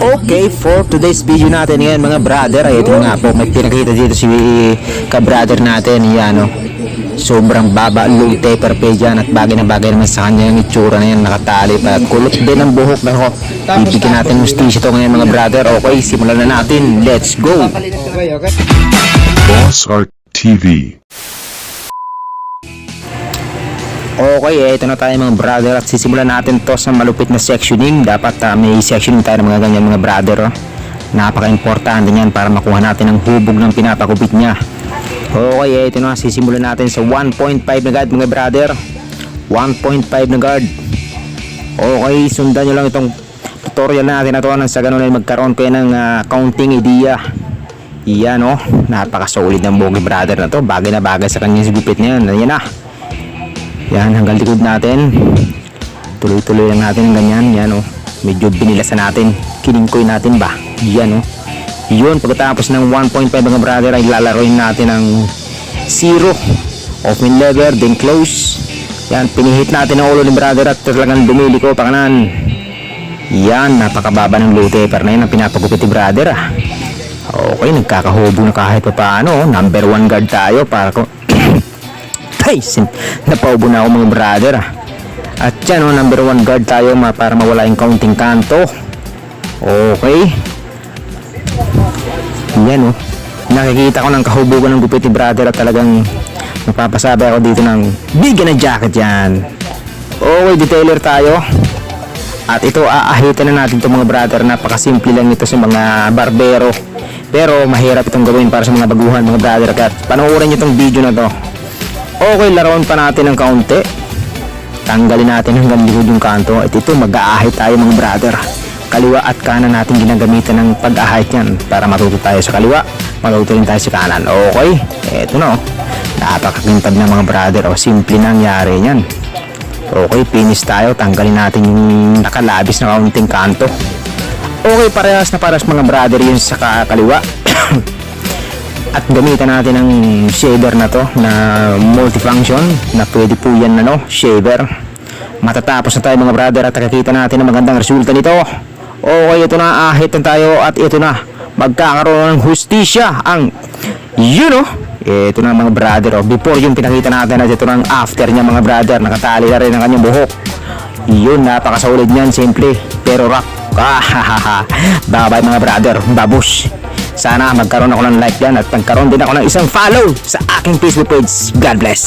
Okay, for today's video natin ngayon mga brother, ay ito nga po, may pinakita dito si ka-brother natin, yan o. Sobrang baba, low taper yan at bagay na bagay naman sa kanya yung itsura na yan, nakatali pa. Kulot din ang buhok na ko. Bibigyan natin ng station to ngayon mga brother. Okay, simulan na natin. Let's go! Boss Art TV. Okay, eh, ito na tayo mga brother at sisimulan natin to sa malupit na sectioning. Dapat ah, may sectioning tayo ng mga ganyan mga brother. Oh. Napaka-importante niyan para makuha natin ang hubog ng pinapakupit niya. Okay, eh, ito na. Sisimulan natin sa 1.5 na guard mga brother. 1.5 na guard. Okay, sundan nyo lang itong tutorial natin na to nang sa ganun ay magkaroon kayo ng ah, counting idea. Iyan oh, napaka-solid ng Bogi brother na to. Bagay na bagay sa kanyang gupit niya. Yan na. Yan, hanggang likod natin. Tuloy-tuloy lang natin ng ganyan. Yan oh. Medyo binilasan natin. Kiningkoy natin ba? Yan oh. Yun, pagkatapos ng 1.5 mga brother ay lalaroin natin ng 0 open lever, then close. Yan, pinihit natin ang ulo ni brother at talagang dumili ko pa kanan. Yan, napakababa ng low taper na yun ang pinapagupit ni brother ah. Okay, nagkakahubo na kahit pa paano. Number 1 guard tayo para ko Sin napaubo na ako mga brother ah. At yan oh, number 1 guard tayo ma para mawala yung counting kanto. Okay. Yan oh. Nakikita ko ng kahubugan ng gupit ni brother at talagang napapasabi ako dito ng bigyan ng jacket yan. Okay, detailer tayo. At ito aahitan na natin itong mga brother. Napakasimple lang ito sa mga barbero. Pero mahirap itong gawin para sa mga baguhan mga brother. Kaya panoorin nyo itong video na to. Okay, laruan pa natin ng kaunti. Tanggalin natin hanggang likod yung kanto. At ito, mag-aahit tayo mga brother. Kaliwa at kanan natin ginagamitan ng pag-ahit yan para matuto tayo sa kaliwa, matuto rin tayo sa kanan. Okay, eto na oh. Napakakintab ng mga brother. O, simple na nangyari yan. Okay, finish tayo. Tanggalin natin yung nakalabis na kaunting kanto. Okay, parehas na parehas mga brother yun sa ka- kaliwa. At gamitan natin ang shaver na to na multifunction na pwede po yan ano, shaver. Matatapos na tayo mga brother at nakikita natin ang magandang resulta nito. Okay, ito na, ahit na tayo at ito na, magkakaroon ng hustisya ang, you know, ito na mga brother, oh. before yung pinakita natin at ito na ang after niya mga brother, nakatali na rin ang kanyang buhok. Yun, napakasolid niyan, simple, pero rock. Ah, bye bye mga brother, babush. Sana magkaroon ako ng like yan at magkaroon din ako ng isang follow sa aking Facebook page. God bless.